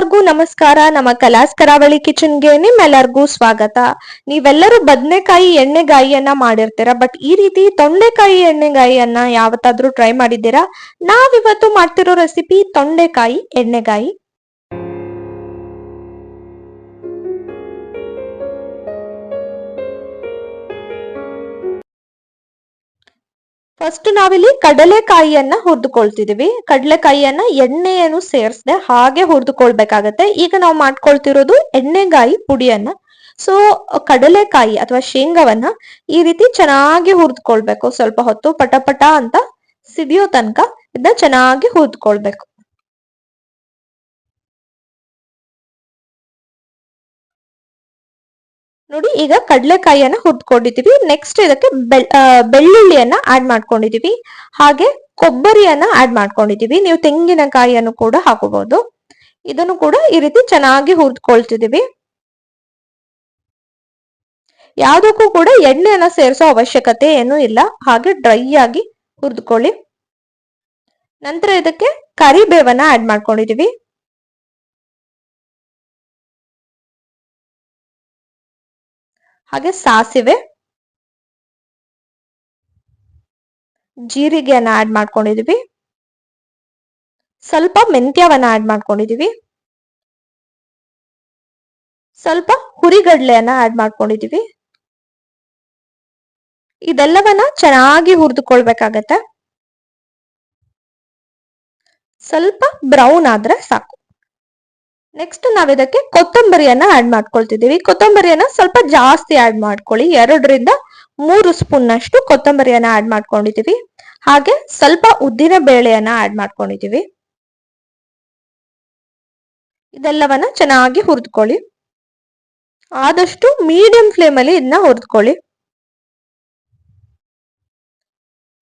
ಎಲ್ಲರಿಗೂ ನಮಸ್ಕಾರ. ನಮ್ಮ ಕಲಾಸ್ ಕರಾವಳಿ ಕಿಚನ್ಗೆ ನಿಮ್ಮೆಲ್ಲರಿಗೂ ಸ್ವಾಗತ. ನೀವೆಲ್ಲರೂ ಬದನೆಕಾಯಿ ಎಣ್ಣೆಗಾಯಿಯನ್ನ ಮಾಡಿರ್ತೀರಾ, ಬಟ್ ಈ ರೀತಿ ತೊಂಡೆಕಾಯಿ ಎಣ್ಣೆಗಾಯಿಯನ್ನ ಯಾವತ್ತಾದ್ರೂ ಟ್ರೈ ಮಾಡಿದ್ದೀರಾ? ನಾವಿವತ್ತು ಮಾಡ್ತಿರೋ ರೆಸಿಪಿ ತೊಂಡೆಕಾಯಿ ಎಣ್ಣೆಗಾಯಿ. ಫಸ್ಟ್ ನಾವಿಲ್ಲಿ ಕಡಲೆಕಾಯಿಯನ್ನ ಹುರಿದುಕೊಳ್ತಿದೀವಿ ಕಡಲೆಕಾಯಿಯನ್ನ ಎಣ್ಣೆಯನ್ನು ಸೇರಿಸದೆ ಹಾಗೆ ಹುರಿದುಕೊಳ್ಬೇಕಾಗತ್ತೆ. ಈಗ ನಾವು ಮಾಡ್ಕೊಳ್ತಿರೋದು ಎಣ್ಣೆಗಾಯಿ ಪುಡಿಯನ್ನ. ಸೊ ಕಡಲೆಕಾಯಿ ಅಥವಾ ಶೇಂಗಾವನ್ನ ಈ ರೀತಿ ಚೆನ್ನಾಗಿ ಹುರಿದುಕೊಳ್ಬೇಕು. ಸ್ವಲ್ಪ ಹೊತ್ತು ಪಟ ಪಟ ಅಂತ ಸಿಡಿಯೋ ತನಕ ಇದನ್ನ ಚೆನ್ನಾಗಿ ಹುರಿದುಕೊಳ್ಬೇಕು. ನೋಡಿ, ಈಗ ಕಡಲೆಕಾಯಿಯನ್ನ ಹುರ್ಕೊಂಡಿದೀವಿ ನೆಕ್ಸ್ಟ್ ಇದಕ್ಕೆ ಬೆಳ್ಳುಳ್ಳಿಯನ್ನ ಆಡ್ ಮಾಡ್ಕೊಂಡಿದೀವಿ. ಹಾಗೆ ಕೊಬ್ಬರಿಯನ್ನ ಆಡ್ ಮಾಡ್ಕೊಂಡಿದೀವಿ. ನೀವು ತೆಂಗಿನಕಾಯಿಯನ್ನು ಕೂಡ ಹಾಕೋಬಹುದು. ಇದನ್ನು ಕೂಡ ಈ ರೀತಿ ಚೆನ್ನಾಗಿ ಹುರಿದ್ಕೊಳ್ತಿದೀವಿ. ಯಾವುದಕ್ಕೂ ಕೂಡ ಎಣ್ಣೆಯನ್ನ ಸೇರಿಸೋ ಅವಶ್ಯಕತೆ ಏನೂ ಇಲ್ಲ. ಹಾಗೆ ಡ್ರೈ ಆಗಿ ಹುರಿದುಕೊಳ್ಳಿ. ನಂತರ ಇದಕ್ಕೆ ಕರಿಬೇವನ್ನ ಆಡ್ ಮಾಡ್ಕೊಂಡಿದೀವಿ. ಹಾಗೆ ಸಾಸಿವೆ, ಜೀರಿಗೆಯನ್ನ ಆಡ್ ಮಾಡ್ಕೊಂಡಿದೀವಿ. ಸ್ವಲ್ಪ ಮೆಂತ್ಯವನ್ನ ಆಡ್ ಮಾಡ್ಕೊಂಡಿದೀವಿ. ಸ್ವಲ್ಪ ಹುರಿಗಡ್ಲೆಯನ್ನ ಆಡ್ ಮಾಡ್ಕೊಂಡಿದೀವಿ. ಇದೆಲ್ಲವನ್ನ ಚೆನ್ನಾಗಿ ಹುರಿದುಕೊಳ್ಬೇಕಾಗತ್ತೆ. ಸ್ವಲ್ಪ ಬ್ರೌನ್ ಆದ್ರೆ ಸಾಕು. ನೆಕ್ಸ್ಟ್ ನಾವ್ ಇದಕ್ಕೆ ಕೊತ್ತಂಬರಿಯನ್ನ ಆಡ್ ಮಾಡ್ಕೊಳ್ತಿದ್ದೀವಿ. ಕೊತ್ತಂಬರಿಯನ್ನ ಸ್ವಲ್ಪ ಜಾಸ್ತಿ ಆಡ್ ಮಾಡ್ಕೊಳ್ಳಿ. ಎರಡರಿಂದ ಮೂರು ಸ್ಪೂನ್ ಅಷ್ಟು ಕೊತ್ತಂಬರಿಯನ್ನ ಆಡ್ ಮಾಡ್ಕೊಂಡಿದೀವಿ ಹಾಗೆ ಸ್ವಲ್ಪ ಉದ್ದಿನ ಬೇಳೆಯನ್ನ ಆಡ್ ಮಾಡ್ಕೊಂಡಿದೀವಿ ಇದೆಲ್ಲವನ್ನ ಚೆನ್ನಾಗಿ ಹುರಿದ್ಕೊಳ್ಳಿ. ಆದಷ್ಟು ಮೀಡಿಯಂ ಫ್ಲೇಮ್ ಅಲ್ಲಿ ಇದನ್ನ ಹುರಿದ್ಕೊಳ್ಳಿ.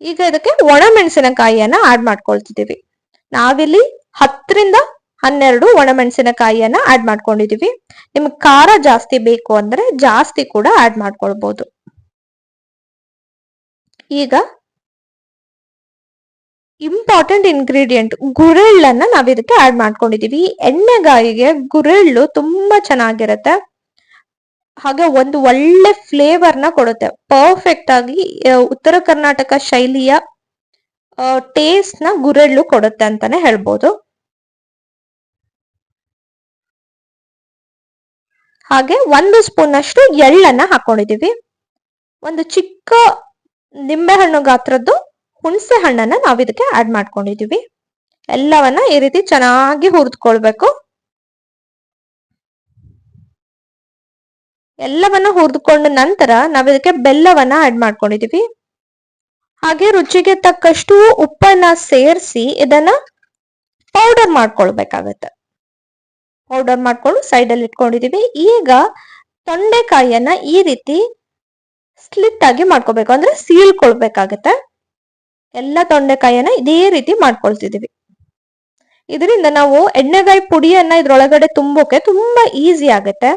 ಈಗ ಇದಕ್ಕೆ ಒಣಮೆಣಸಿನಕಾಯಿಯನ್ನ ಆಡ್ ಮಾಡ್ಕೊಳ್ತಿದ್ದೀವಿ. ನಾವಿಲ್ಲಿ ಹತ್ತರಿಂದ ಹನ್ನೆರಡು ಒಣಮೆಣಸಿನಕಾಯಿಯನ್ನ ಆಡ್ ಮಾಡ್ಕೊಂಡಿದೀವಿ. ನಿಮ್ಗೆ ಖಾರ ಜಾಸ್ತಿ ಬೇಕು ಅಂದ್ರೆ ಜಾಸ್ತಿ ಕೂಡ ಆಡ್ ಮಾಡ್ಕೊಳ್ಬಹುದು ಈಗ ಇಂಪಾರ್ಟೆಂಟ್ ಇಂಗ್ರೀಡಿಯೆಂಟ್ ಗುರೆಳ್ಳನ್ನ ನಾವ್ ಇದಕ್ಕೆ ಆಡ್ ಮಾಡ್ಕೊಂಡಿದೀವಿ. ಎಣ್ಣೆಗಾಯಿಗೆ ಗುರೆಳ್ಳು ತುಂಬಾ ಚೆನ್ನಾಗಿರತ್ತೆ. ಹಾಗೆ ಒಂದು ಒಳ್ಳೆ ಫ್ಲೇವರ್ನ ಕೊಡುತ್ತೆ. ಪರ್ಫೆಕ್ಟ್ ಆಗಿ ಉತ್ತರ ಕರ್ನಾಟಕ ಶೈಲಿಯ ಟೇಸ್ಟ್ನ ಗುರೆಳ್ಳು ಕೊಡುತ್ತೆ ಅಂತಾನೆ ಹೇಳ್ಬೋದು. ಹಾಗೆ ಒಂದು ಸ್ಪೂನ್ ಅಷ್ಟು ಎಳ್ಳನ್ನ ಹಾಕೊಂಡಿದೀವಿ ಒಂದು ಚಿಕ್ಕ ನಿಂಬೆಹಣ್ಣು ಗಾತ್ರದ್ದು ಹುಣಸೆ ಹಣ್ಣನ್ನ ನಾವು ಇದಕ್ಕೆ ಆಡ್ ಮಾಡ್ಕೊಂಡಿದೀವಿ ಎಲ್ಲವನ್ನ ಈ ರೀತಿ ಚೆನ್ನಾಗಿ ಹುರಿದ್ಕೊಳ್ಬೇಕು. ಎಲ್ಲವನ್ನ ಹುರಿದುಕೊಂಡ ನಂತರ ನಾವು ಇದಕ್ಕೆ ಬೆಲ್ಲವನ್ನ ಆಡ್ ಮಾಡ್ಕೊಂಡಿದೀವಿ ಹಾಗೆ ರುಚಿಗೆ ತಕ್ಕಷ್ಟು ಉಪ್ಪನ್ನ ಸೇರಿಸಿ ಇದನ್ನ ಪೌಡರ್ ಮಾಡ್ಕೊಳ್ಬೇಕಾಗತ್ತೆ. ಪೌಡರ್ ಮಾಡ್ಕೊಂಡು ಸೈಡ್ ಅಲ್ಲಿ ಇಟ್ಕೊಂಡಿದೀವಿ. ಈಗ ತೊಂಡೆಕಾಯಿಯನ್ನ ಈ ರೀತಿ ಸ್ಲಿಟ್ ಆಗಿ ಮಾಡ್ಕೋಬೇಕು. ಅಂದ್ರೆ ಸೀಳ್ಕೊಳ್ಬೇಕಾಗತ್ತೆ ಎಲ್ಲ ತೊಂಡೆಕಾಯಿಯನ್ನ ಇದೇ ರೀತಿ ಮಾಡ್ಕೊಳ್ತಿದೀವಿ. ಇದರಿಂದ ನಾವು ಎಣ್ಣೆಗಾಯಿ ಪುಡಿಯನ್ನ ಇದ್ರೊಳಗಡೆ ತುಂಬೋಕೆ ತುಂಬಾ ಈಸಿ ಆಗತ್ತೆ.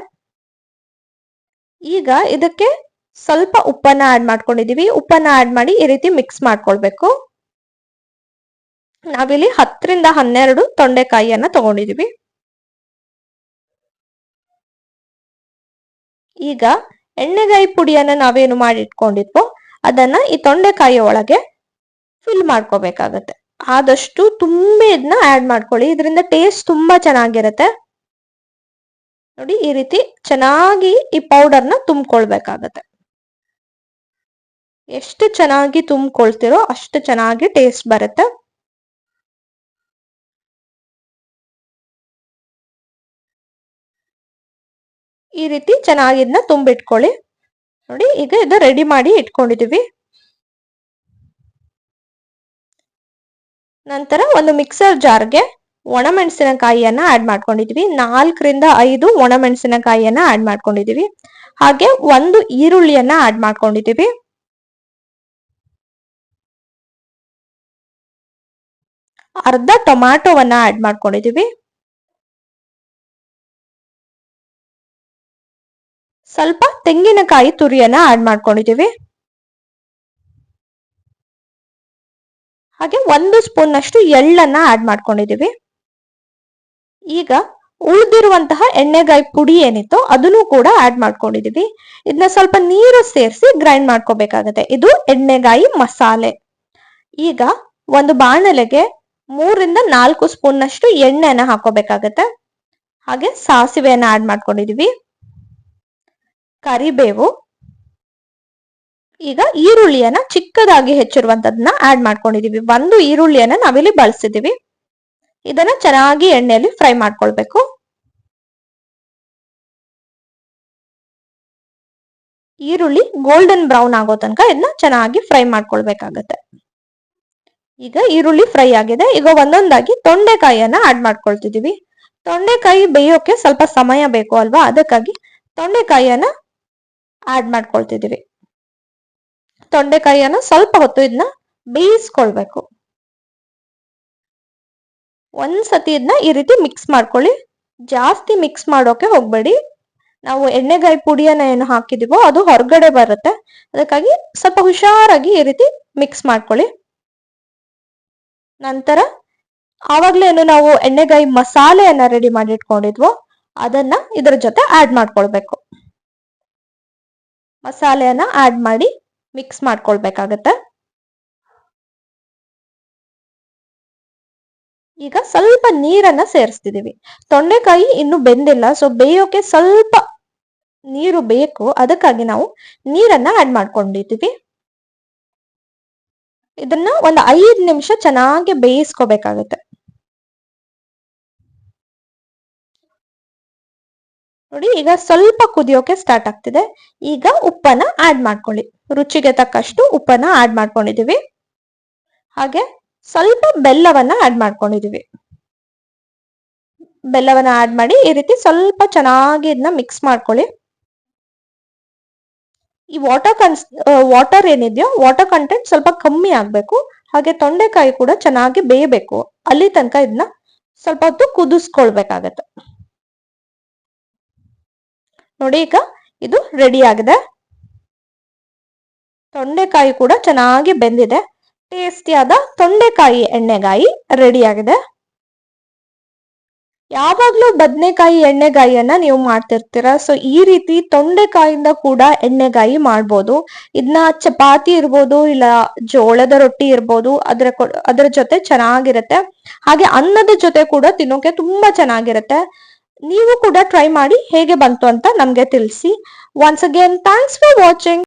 ಈಗ ಇದಕ್ಕೆ ಸ್ವಲ್ಪ ಉಪ್ಪನ್ನ ಆಡ್ ಮಾಡ್ಕೊಂಡಿದೀವಿ. ಉಪ್ಪನ್ನ ಆಡ್ ಮಾಡಿ ಈ ರೀತಿ ಮಿಕ್ಸ್ ಮಾಡ್ಕೊಳ್ಬೇಕು. ನಾವಿಲ್ಲಿ ಹತ್ತರಿಂದ ಹನ್ನೆರಡು ತೊಂಡೆಕಾಯಿಯನ್ನ ತಗೊಂಡಿದೀವಿ. ಈಗ ಎಣ್ಣೆಗಾಯಿ ಪುಡಿಯನ್ನ ನಾವೇನು ಮಾಡಿ ಇಟ್ಕೊಂಡಿದ್ವೋ ಅದನ್ನ ಈ ತೊಂಡೆಕಾಯಿ ಒಳಗೆ ಫಿಲ್ ಮಾಡ್ಕೋಬೇಕಾಗತ್ತೆ. ಆದಷ್ಟು ತುಂಬಾ ಇದನ್ನ ಆಡ್ ಮಾಡ್ಕೊಳ್ಳಿ. ಇದರಿಂದ ಟೇಸ್ಟ್ ತುಂಬಾ ಚೆನ್ನಾಗಿರತ್ತೆ. ನೋಡಿ, ಈ ರೀತಿ ಚೆನ್ನಾಗಿ ಈ ಪೌಡರ್ನ ತುಂಬಿಕೊಳ್ಬೇಕಾಗತ್ತೆ. ಎಷ್ಟು ಚೆನ್ನಾಗಿ ತುಂಬಿಕೊಳ್ತಿರೋ ಅಷ್ಟು ಚೆನ್ನಾಗಿ ಟೇಸ್ಟ್ ಬರುತ್ತೆ. ಈ ರೀತಿ ಚೆನ್ನಾಗಿ ಇದನ್ನ ತುಂಬಿಟ್ಕೊಳ್ಳಿ. ನೋಡಿ, ಈಗ ಇದು ರೆಡಿ ಮಾಡಿ ಇಟ್ಕೊಂಡಿದೀವಿ. ನಂತರ ಒಂದು ಮಿಕ್ಸರ್ ಜಾರ್ಗೆ ಒಣಮೆಣಸಿನಕಾಯಿಯನ್ನ ಆಡ್ ಮಾಡ್ಕೊಂಡಿದೀವಿ. ನಾಲ್ಕರಿಂದ ಐದು ಒಣಮೆಣಸಿನಕಾಯಿಯನ್ನ ಆಡ್ ಮಾಡ್ಕೊಂಡಿದೀವಿ. ಹಾಗೆ ಒಂದು ಈರುಳ್ಳಿಯನ್ನ ಆಡ್ ಮಾಡ್ಕೊಂಡಿದೀವಿ. ಅರ್ಧ ಟೊಮ್ಯಾಟೊವನ್ನ ಆಡ್ ಮಾಡ್ಕೊಂಡಿದೀವಿ. ಸ್ವಲ್ಪ ತೆಂಗಿನಕಾಯಿ ತುರಿಯನ್ನ ಆಡ್ ಮಾಡ್ಕೊಂಡಿದ್ದೀವಿ. ಹಾಗೆ ಒಂದು ಸ್ಪೂನ್ ಅಷ್ಟು ಎಳ್ಳನ್ನ ಆಡ್ ಮಾಡ್ಕೊಂಡಿದ್ದೀವಿ. ಈಗ ಉಳಿದಿರುವಂತಹ ಎಣ್ಣೆಗಾಯಿ ಪುಡಿ ಏನಿತ್ತು ಅದನ್ನು ಕೂಡ ಆಡ್ ಮಾಡ್ಕೊಂಡಿದೀವಿ ಇದನ್ನ ಸ್ವಲ್ಪ ನೀರು ಸೇರಿಸಿ ಗ್ರೈಂಡ್ ಮಾಡ್ಕೋಬೇಕಾಗತ್ತೆ. ಇದು ಎಣ್ಣೆಗಾಯಿ ಮಸಾಲೆ. ಈಗ ಒಂದು ಬಾಣಲೆಗೆ ಮೂರಿಂದ ನಾಲ್ಕು ಸ್ಪೂನ್ ನಷ್ಟು ಎಣ್ಣೆನ ಹಾಕೋಬೇಕಾಗತ್ತೆ ಹಾಗೆ ಸಾಸಿವೆಯನ್ನ ಆಡ್ ಮಾಡ್ಕೊಂಡಿದೀವಿ ಕರಿಬೇವು. ಈಗ ಈರುಳ್ಳಿಯನ್ನ ಚಿಕ್ಕದಾಗಿ ಹೆಚ್ಚಿರುವಂತದನ್ನ ಆಡ್ ಮಾಡ್ಕೊಂಡಿದೀವಿ. ಒಂದು ಈರುಳ್ಳಿಯನ್ನ ನಾವಿಲ್ಲಿ ಬಳಸಿದೀವಿ. ಇದನ್ನ ಚೆನ್ನಾಗಿ ಎಣ್ಣೆಯಲ್ಲಿ ಫ್ರೈ ಮಾಡ್ಕೊಳ್ಬೇಕು. ಈರುಳ್ಳಿ ಗೋಲ್ಡನ್ ಬ್ರೌನ್ ಆಗೋ ತನಕ ಇದನ್ನ ಚೆನ್ನಾಗಿ ಫ್ರೈ ಮಾಡ್ಕೊಳ್ಬೇಕಾಗತ್ತೆ. ಈಗ ಈರುಳ್ಳಿ ಫ್ರೈ ಆಗಿದೆ. ಈಗ ಒಂದೊಂದಾಗಿ ತೊಂಡೆಕಾಯಿಯನ್ನ ಆಡ್ ಮಾಡ್ಕೊಳ್ತಿದೀವಿ. ತೊಂಡೆಕಾಯಿ ಬೇಯೋಕೆ ಸ್ವಲ್ಪ ಸಮಯ ಬೇಕು ಅಲ್ವಾ? ಅದಕ್ಕಾಗಿ ತೊಂಡೆಕಾಯಿಯನ್ನ ಆಡ್ ಮಾಡ್ಕೊಳ್ತಿದೀವಿ ತೊಂಡೆಕಾಯಿಯನ್ನ ಸ್ವಲ್ಪ ಹೊತ್ತು ಇದನ್ನ ಬೇಯಿಸ್ಕೊಳ್ಬೇಕು. ಒಂದ್ಸತಿ ಇದನ್ನ ಈ ರೀತಿ ಮಿಕ್ಸ್ ಮಾಡ್ಕೊಳ್ಳಿ. ಜಾಸ್ತಿ ಮಿಕ್ಸ್ ಮಾಡೋಕೆ ಹೋಗ್ಬೇಡಿ. ನಾವು ಎಣ್ಣೆಗಾಯಿ ಪುಡಿಯನ್ನ ಏನು ಹಾಕಿದೀವೋ ಅದು ಹೊರಗಡೆ ಬರುತ್ತೆ. ಅದಕ್ಕಾಗಿ ಸ್ವಲ್ಪ ಹುಷಾರಾಗಿ ಈ ರೀತಿ ಮಿಕ್ಸ್ ಮಾಡ್ಕೊಳ್ಳಿ. ನಂತರ ಆವಾಗ್ಲೇನು ನಾವು ಎಣ್ಣೆಗಾಯಿ ಮಸಾಲೆಯನ್ನ ರೆಡಿ ಮಾಡಿಟ್ಕೊಂಡಿದ್ವೋ ಅದನ್ನ ಇದರ ಜೊತೆ ಆಡ್ ಮಾಡ್ಕೊಳ್ಬೇಕು. ಮಸಾಲೆಯನ್ನ ಆಡ್ ಮಾಡಿ ಮಿಕ್ಸ್ ಮಾಡ್ಕೊಳ್ಬೇಕಾಗತ್ತೆ. ಈಗ ಸ್ವಲ್ಪ ನೀರನ್ನ ಸೇರಿಸ್ತಿದೀವಿ. ತೊಂಡೆಕಾಯಿ ಇನ್ನು ಬೆಂದಿಲ್ಲ ಸೊ ಬೇಯೋಕೆ ಸ್ವಲ್ಪ ನೀರು ಬೇಕು, ಅದಕ್ಕಾಗಿ ನಾವು ನೀರನ್ನ ಆಡ್ ಮಾಡ್ಕೊಂಡಿದ್ದೀವಿ ಇದನ್ನ ಒಂದು ಐದು ನಿಮಿಷ ಚೆನ್ನಾಗಿ ಬೇಯಿಸ್ಕೋಬೇಕಾಗತ್ತೆ. ನೋಡಿ, ಈಗ ಸ್ವಲ್ಪ ಕುದಿಯೋಕೆ ಸ್ಟಾರ್ಟ್ ಆಗ್ತಿದೆ. ಈಗ ಉಪ್ಪನ್ನ ಆಡ್ ಮಾಡ್ಕೊಳ್ಳಿ. ರುಚಿಗೆ ತಕ್ಕಷ್ಟು ಉಪ್ಪನ್ನ ಆಡ್ ಮಾಡ್ಕೊಂಡಿದೀವಿ ಹಾಗೆ ಸ್ವಲ್ಪ ಬೆಲ್ಲವನ್ನ ಆಡ್ ಮಾಡ್ಕೊಂಡಿದೀವಿ ಬೆಲ್ಲವನ್ನ ಆಡ್ ಮಾಡಿ ಈ ರೀತಿ ಸ್ವಲ್ಪ ಚೆನ್ನಾಗಿ ಇದನ್ನ ಮಿಕ್ಸ್ ಮಾಡ್ಕೊಳ್ಳಿ. ಈ ವಾಟರ್ ಕನ್ಸ್ ವಾಟರ್ ಏನಿದೆಯೋ ವಾಟರ್ ಕಂಟೆಂಟ್ ಸ್ವಲ್ಪ ಕಮ್ಮಿ ಆಗ್ಬೇಕು. ಹಾಗೆ ತೊಂಡೆಕಾಯಿ ಕೂಡ ಚೆನ್ನಾಗಿ ಬೇಯಬೇಕು. ಅಲ್ಲಿ ತನಕ ಇದನ್ನ ಸ್ವಲ್ಪ ಹೊತ್ತು ಕುದಿಸ್ಕೊಳ್ಬೇಕಾಗತ್ತೆ. ನೋಡಿ ಈಗ ಇದು ರೆಡಿ ಆಗಿದೆ. ತೊಂಡೆಕಾಯಿ ಕೂಡ ಚೆನ್ನಾಗಿ ಬೆಂದಿದೆ. ಟೇಸ್ಟಿಯಾದ ತೊಂಡೆಕಾಯಿ ಎಣ್ಣೆಗಾಯಿ ರೆಡಿ ಆಗಿದೆ. ಯಾವಾಗ್ಲೂ ಬದನೆಕಾಯಿ ಎಣ್ಣೆಗಾಯಿಯನ್ನ ನೀವು ಮಾಡ್ತಿರ್ತೀರ? ಸೊ ಈ ರೀತಿ ತೊಂಡೆಕಾಯಿಂದ ಕೂಡ ಎಣ್ಣೆಗಾಯಿ ಮಾಡ್ಬೋದು. ಇದನ್ನ ಚಪಾತಿ ಇರ್ಬೋದು, ಇಲ್ಲ ಜೋಳದ ರೊಟ್ಟಿ ಇರ್ಬೋದು, ಅದ್ರ ಅದ್ರ ಜೊತೆ ಚೆನ್ನಾಗಿರುತ್ತೆ. ಹಾಗೆ ಅನ್ನದ ಜೊತೆ ಕೂಡ ತಿನ್ನೋಕೆ ತುಂಬಾ ಚೆನ್ನಾಗಿರುತ್ತೆ. ನೀವು ಕೂಡ ಟ್ರೈ ಮಾಡಿ ಹೇಗೆ ಬಂತು ಅಂತ ನಮಗೆ ತಿಳಿಸಿ. Once again thanks for watching